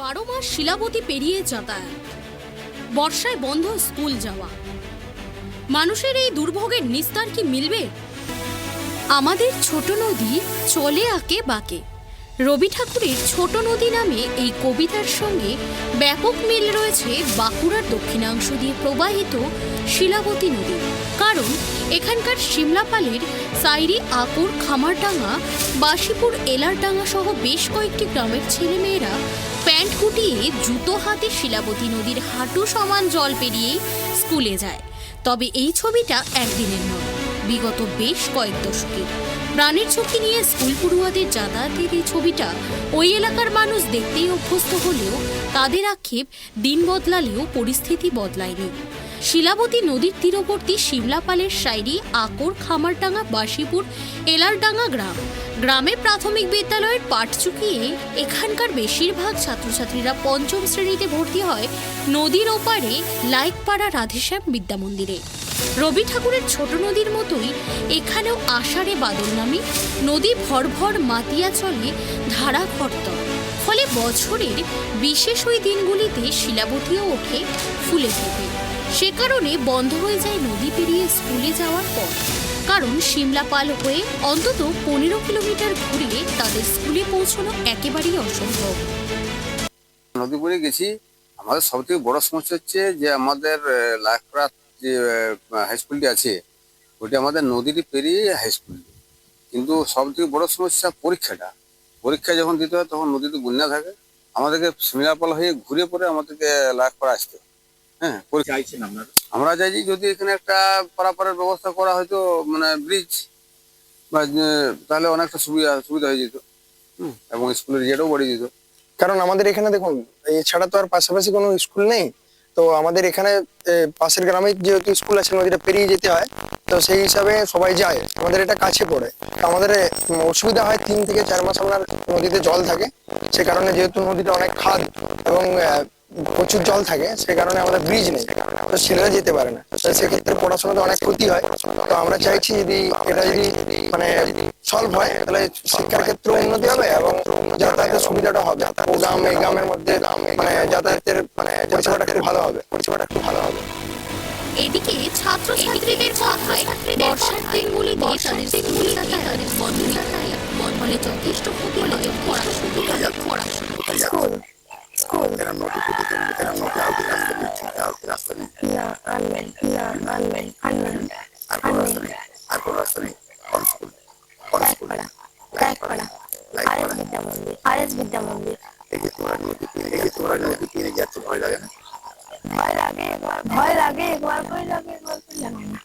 বারো মাস শিলাবতী পেরিয়ে যাতায়াত। বর্ষায় বন্ধ স্কুল যাওয়া। মানুষের এই দুর্ভোগের নিস্তার কি মিলবে? আমাদের ছোট নদী চলে আঁকে বাঁকে। রবি ঠাকুরের ছোট নদী নামে এই কবিতার সঙ্গে ব্যাপক মিল রয়েছে বাঁকুড়ার দক্ষিণাংশ দিয়ে প্রবাহিত শিলাবতী নদী। কারণ এখানকার সিমলাপালের সাইরি, আকর, খামারডাঙ্গা, বাসিপুর এলারডাঙ্গা সহ বেশ কয়েকটি গ্রামের ছেলেমেয়েরা প্যান্ট কুটিয়ে জুতো হাতে শিলাবতী নদীর হাঁটু সমান জল পেরিয়েই স্কুলে যায়। তবে এই ছবিটা একদিনের নয়, বিগত বেশ কয়েক দশকের। প্রাণের ঝুঁকি নিয়ে স্কুল পড়ুয়াদের যাতায়াতের এই ছবিটা ওই এলাকার মানুষ দেখতেই অভ্যস্ত হলেও তাদের আক্ষেপ দিন বদলালেও পরিস্থিতি বদলায়নি। শিলাবতী নদীর তীরবর্তী শিমলাপালের সাইরি, আকর, খামারডাঙ্গা, বাসিপুর, এলারডাঙ্গা গ্রাম। গ্রামে প্রাথমিক বিদ্যালয়ের পাঠ চুকিয়ে এখানকার বেশিরভাগ ছাত্রছাত্রীরা পঞ্চম শ্রেণীতে ভর্তি হয় নদীর ওপারে লাইকপাড়া রাধেশ্যাম বিদ্যামন্দিরে রবি ঠাকুরের ছোট নদীর মতোই এখানেও আষাঢ়ে বাদল নামে, নদী ভর ভর মাতিয়া চলে ধারা খর্ত। ফলে বছরের বিশেষ ওই দিনগুলিতে শিলাবতীও ওঠে ফুলে ফেপে। সে কারণে বন্ধ হয়ে যায় নদী পেরিয়ে স্কুলে যাওয়ার পর। কারণ সিমলাপাল হয়ে অন্তত পনেরো কিলোমিটার ঘুরে তাদের স্কুলে পৌঁছানো একেবারেই অসম্ভব। নদীপুরে গেছি। আমাদের সব থেকে বড় সমস্যা হচ্ছে যে আমাদের লাখপাড়া যে হাই স্কুলটি আছে ওটি আমাদের নদীটি পেরিয়ে হাই স্কুল কিন্তু সব থেকে বড় সমস্যা পরীক্ষাটা। পরীক্ষা যখন দিতে হয় তখন নদীতে বন্যা থাকে। আমাদেরকে সিমিলাপাল হয়ে ঘুরে পরে আমাদেরকে লাখপাড়া আসতে হয়। হ্যাঁ চাইছেন আপনারা? আমরা চাইছি যদি এখানে একটা পারাপারের ব্যবস্থা করা হয়তো মানে ব্রিজ বা তাহলে অনেকটা সুবিধা সুবিধা হয়ে যেত। হুম, এবং স্কুলের ইয়েটাও বাড়িয়ে যেত কারণ আমাদের এখানে দেখুন এছাড়া তো আর পাশাপাশি কোনো স্কুল নেই। তো আমাদের এখানে পাশের গ্রামে যেহেতু স্কুল আছে নদীটা পেরিয়ে যেতে হয় তো সেই হিসাবে সবাই যায়। আমাদের এটা কাছে পড়ে। তো আমাদের অসুবিধা হয় তিন থেকে চার মাস আপনার নদীতে জল থাকে। সে কারণে যেহেতু নদীটা অনেক খাদ এবং প্রচুর জল থাকে সে কারণে আমাদের ব্রিজ নেই তো ছেলেরা যেতে পারে না। তো সেক্ষেত্রে পড়াশোনাতে অনেক ক্ষতি হয়। তো আমরা চাইছি যদি এটা যদি মানে সলভ হয় তাহলে শিক্ষার ক্ষেত্রে উন্নতি হবে এবং যাতায়াতের সুবিধাটা হবে। গ্রাম এই গ্রামের মধ্যে মানে যাতায়াতের মানে পরিষেবাটা একটু ভালো হবে। পরিষেবাটা একটু ভালো হবে। এদিকে ছাত্রছাত্রীদের কথায় বর্ষার দিনগুলিতে তাদের স্কুল যাতায়াত বন্ধ যাতায়াত ফলে যথেষ্ট ক্ষতি হয় পড়াশোনা পড়াশোনা স্কুল স্কুল না আনবেন না আনবেন আনবেন আনবেন লাইকপাড়া লাইকপাড়া আরএস বিদ্যা মন্দির আরএস বিদ্যা মন্দির ভয় লাগে একবার ভয় লাগে একবার ভয় লাগে একবার ভয় লাগে না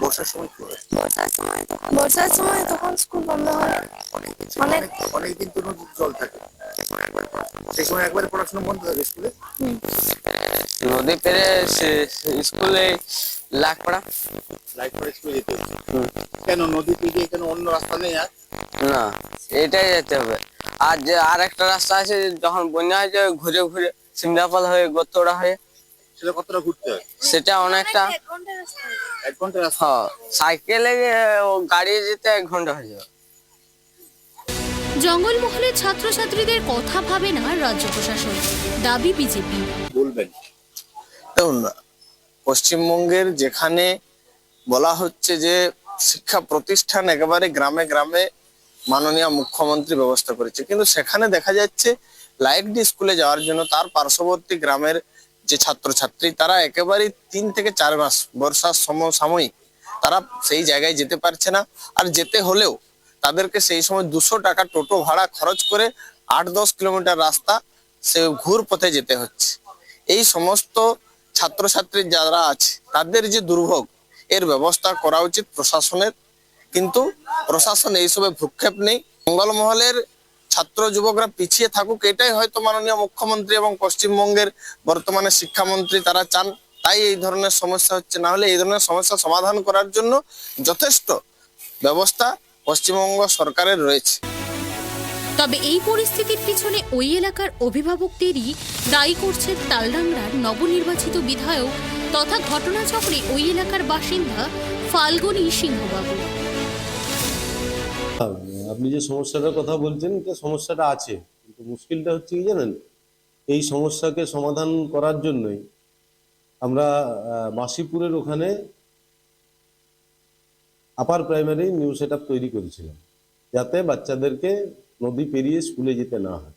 বর্ষার সময় তখন বর্ষার সময় তখন স্কুল বন্ধ হয়। অনেক অনেকদিন তো নদীর জল থাকে। সেই সময় একবারে পড়াশোনা বন্ধ থাকে স্কুলে। নদী পেরে স্কুলে লাখপাড়া। লাইট স্কুলে যেতে কেন? নদী পেরিয়ে কেন অন্য রাস্তা নেই আর? না এটাই যেতে হবে। আর যে আর একটা রাস্তা আছে যখন বন্যা হয়ে যায় ঘুরে ঘুরে সিমলাপাল হয়ে গোতরা হয়ে সেটা কতটা ঘুরতে হয়? সেটা অনেকটা এক ঘণ্টা রাস্তা হ সাইকেলে ও গাড়ি যেতে এক ঘণ্টা হয়ে যাবে। জঙ্গলমহলের ছাত্রছাত্রীদের কথা ভাবে না রাজ্য প্রশাসন। দাবি বিজেপি। বলবেন? দেখুন, পশ্চিমবঙ্গের যেখানে বলা হচ্ছে যে শিক্ষা প্রতিষ্ঠান একেবারে গ্রামে গ্রামে মাননীয় মুখ্যমন্ত্রী ব্যবস্থা করেছে, কিন্তু সেখানে দেখা যাচ্ছে লাইকডি স্কুলে যাওয়ার জন্য তার পার্শ্ববর্তী গ্রামের যে ছাত্রছাত্রী, তারা একেবারে তিন থেকে চার মাস বর্ষার সম- সাময়িক তারা সেই জায়গায় যেতে পারছে না। আর যেতে হলেও তাদেরকে সেই সময় দুশো টাকা টোটো ভাড়া খরচ করে আট দশ কিলোমিটার রাস্তা সে ঘুর পথে যেতে হচ্ছে। এই সমস্ত ছাত্রছাত্রী যারা আছে, তাদের যে দুর্ভোগ, এর ব্যবস্থা করা উচিত প্রশাসনের। কিন্তু প্রশাসন এইসবে ভ্রুক্ষেপ নেই। মঙ্গলমহলের ছাত্র যুবকরা পিছিয়ে থাকুক, এটাই হয়তো মাননীয় মুখ্যমন্ত্রী এবং পশ্চিমবঙ্গের বর্তমানে শিক্ষামন্ত্রী তারা চান। তাই এই ধরনের সমস্যা হচ্ছে। না হলে এই ধরনের সমস্যা সমাধান করার জন্য যথেষ্ট ব্যবস্থা পশ্চিমবঙ্গ সরকারের রয়েছে। তবে এই পরিস্থিতির পিছনে ওই এলাকার অভিভাবকদেরই দায়ী করছেন তালডাংরার নবনির্বাচিত বিধায়ক তথা ঘটনাচক্রে ওই এলাকার বাসিন্দা ফাল্গুনী সিংহবাবু। আপনি যে সমস্যাটার কথা বলছেন এটা সমস্যাটা আছে কিন্তু মুশকিলটা হচ্ছে কি জানেন? এই সমস্যাকে সমাধান করার জন্যই আমরা মাসিপুরের ওখানে আপার প্রাইমারি নিউ সেট তৈরি করেছিলাম। যাতে বাচ্চাদেরকে নদী পেরিয়ে স্কুলে যেতে না হয়।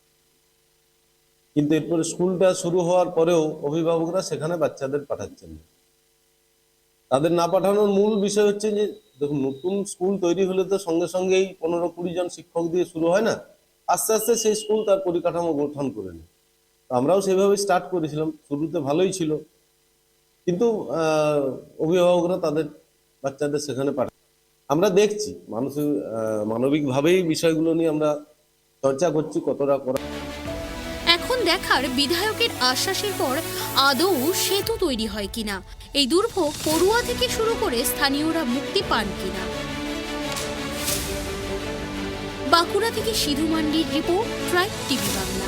কিন্তু এরপরে স্কুলটা শুরু হওয়ার পরেও অভিভাবকরা সেখানে বাচ্চাদের পাঠাচ্ছেন না। তাদের না পাঠানোর মূল বিষয় হচ্ছে যে, দেখুন, নতুন স্কুল তৈরি হলে তো সঙ্গে সঙ্গেই পনেরো কুড়ি জন শিক্ষক দিয়ে শুরু হয় না? আস্তে আস্তে সেই স্কুল তার পরিকাঠামো গঠন করে নেয়। তো আমরাও সেভাবে স্টার্ট করেছিলাম। শুরুতে ভালোই ছিল। কিন্তু অভিভাবকরা তাদের বাচ্চাদের সেখানে পাঠায় আমরা দেখছি আহ, মানবিকভাবেই বিষয়গুলো নিয়ে আমরা চর্চা করছি কতটা করা এখন দেখার বিধায়কের আশ্বাসের পর আদৌ সেতু তৈরি হয় কিনা? এই দুর্ভোগ পড়ুয়া থেকে শুরু করে স্থানীয়রা মুক্তি পান কিনা? বাঁকুড়া থেকে সিধু মান্ডির রিপোর্ট ট্রাইব টিভি বাংলা।